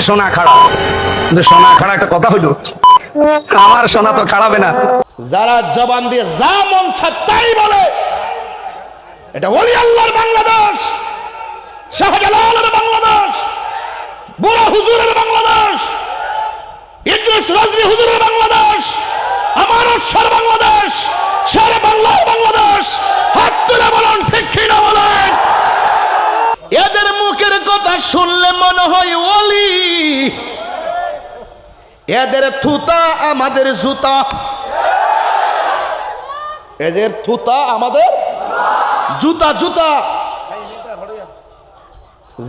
সোনা খাড়া। কিন্তু সোনা খাড়া একটা কথা হইল আমার সোনা তো খাড়াবে না। যারা জবান দিয়ে যা মন তাই বলে। এটা ওলি আল্লাহর বাংলাদেশ শাহজালালের বাংলাদেশ বুড়া হুজুরের বাংলাদেশ ইদ্রিস রাজবি হুজুরের বাংলাদেশ আমার অশ্বর বাংলাদেশ শের বাংলার বাংলাদেশ হাত তুলে বলুন ঠিক কিনা বলেন? এদের মুখের কথা শুনলে মনে হয় ওলি এদের থুতা আমাদের জুতা। এদের থুতা আমাদের জুতা জুতা।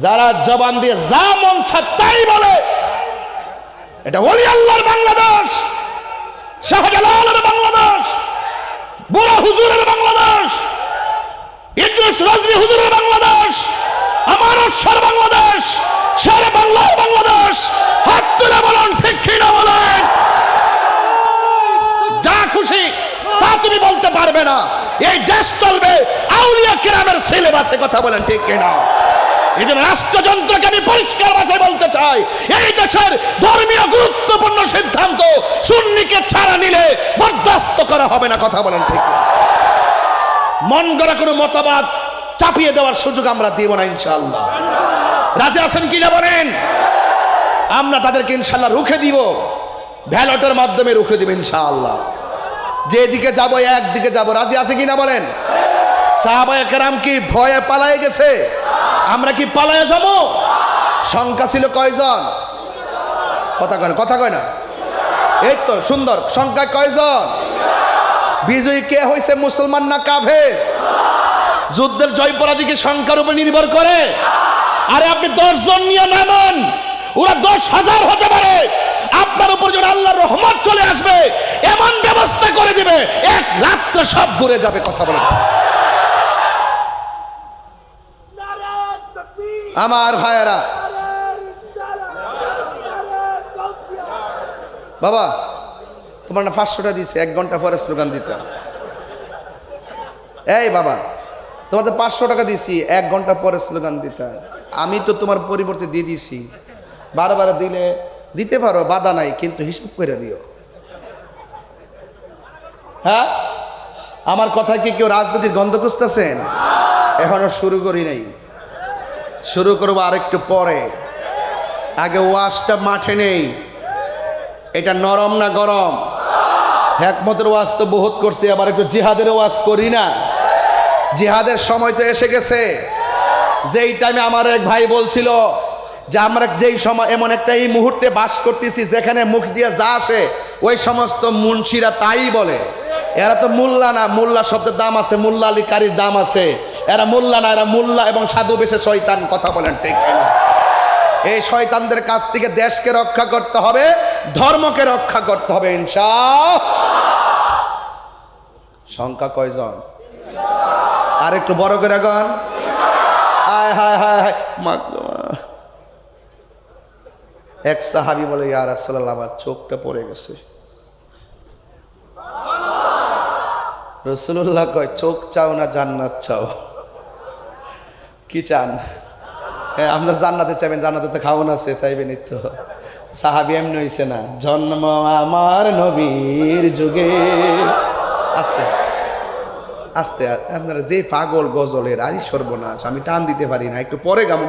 যারা জবান দিয়ে যা মন তাই বলে। এটা ওলি আল্লাহর বাংলাদেশ, শাহজালালের বাংলাদেশ, বুড়া হুজুরের বাংলাদেশ, ইদ্রিস রাজবি হুজুরের বাংলাদেশ, আমার বাংলাদেশ, শের বাংলার বাংলাদেশ যা খুশি বলতে পারবে না। এই দেশ চলবে, আউলিয়া কিরামের সিলেবাসে কথা বলেন, ঠিক কিনা? এই জন্য আমি বলতে চাই, এই দেশের ধর্মীয় গুরুত্বপূর্ণ সিদ্ধান্ত সুন্নিকে ছাড়া নিলে বরদাস্ত করা হবে না, কথা বলেন, ঠিক মন গড়া কোনো মতবাদ চাপিয়ে দেওয়ার সুযোগ আমরা দিব না, ইনশাআল্লাহ। রাজি আছেন কিনা বলেন? আমরা তাদেরকে ইনশাল্লাহ রুখে দিব। ভ্যালটের মাধ্যমে রুখে দিব ইনশাআল্লাহ। যেদিকে যাব, একদিকে যাব। রাজি আছে কিনা বলেন? সাহাবায়ে কেরাম কি ভয়ে পালায়ে গেছে? আমরা কি পালায়ে যাব? সংখ্যা ছিল কয়জন? কথা কয় না, কথা কয় না। এই তো সুন্দর, সংখ্যা কয়জন? বিজয়ী কে হয়েছে মুসলমান না কাফে যুদ্ধের জয় পরাজয় কি সংখ্যার উপর নির্ভর করে। আরে আপনি দশজন নিয়ে নামান। ওরা দশ হাজার হতে পারে। আপনার উপর যখন আল্লাহর রহমত চলে আসবে, এমন ব্যবস্থা করে দিবে, এক রাত্রে সব ঘুরে যাবে কথা বলে। আমার ভাইয়েরা, বাবা, তোমার না পাঁচশোটা দিছে এক ঘণ্টা পরে স্লোগান দিতে। এই বাবা, তোমাদের পাঁচশো টাকা দিছি এক ঘণ্টা পরে স্লোগান দিতে। আমি তো তোমার পরিবর্তে দিয়ে দিছি বারবার দিলে, দিতে পারো, বাধা নাই, কিন্তু হিসাব করে দিও। হ্যাঁ? আমার কথা কি কেউ রাজনীতির গন্ধ খুঁজতেছেন? এখনও শুরু করি নাই। শুরু করব আরেকটু পরে। আগে ওয়াশটা মাঠে নেই। এটা নরম না গরম? একমতের ওয়াজ তো বহুত করছি, আবার একটু জিহাদের ওয়াজ করি না। জিহাদের সময় তো এসে গেছে। যেই টাইমে আমার এক ভাই বলছিল যে আমরা যেই সময় এমন একটা এই মুহূর্তে বাস করতেছি, যেখানে মুখ দিয়ে যা আসে, ওই সমস্ত মুন্সিরা তাই বলে। এরা তো মোল্লা না, মোল্লা শব্দের দাম আছে, মোল্লা আলী কারির দাম আছে। এরা মোল্লা না, এরা মোল্লা এবং সাধু বেশে শয়তান কথা বলেন, ঠিক? এই শয়তানদের কাছ থেকে দেশকে রক্ষা করতে হবে, ধর্মকে রক্ষা করতে হবে ইনশা সংখ্যা কয়জন? আর একটু বড় করে গান। হায় হায় হায়। এক সাহাবি বলে ইয়ার আসসালাম আমার চোখটা পড়ে গেছে। রসুল্লাহ কয়, চোখ চাও না, জান্নাত চাও? কি চান? হ্যাঁ আপনার জান্নাতে চাইবেন, জান্নাতে তো খাওয়ান আছে চাইবেন তো। সাহাবি এমনি হইছে না, জন্ম আমার নবীর যুগে। আস্তে আস্তে, আপনারা যে পাগল গজলের আই সর্বনাশ, আমি টান দিতে পারি না, একটু পরে গামু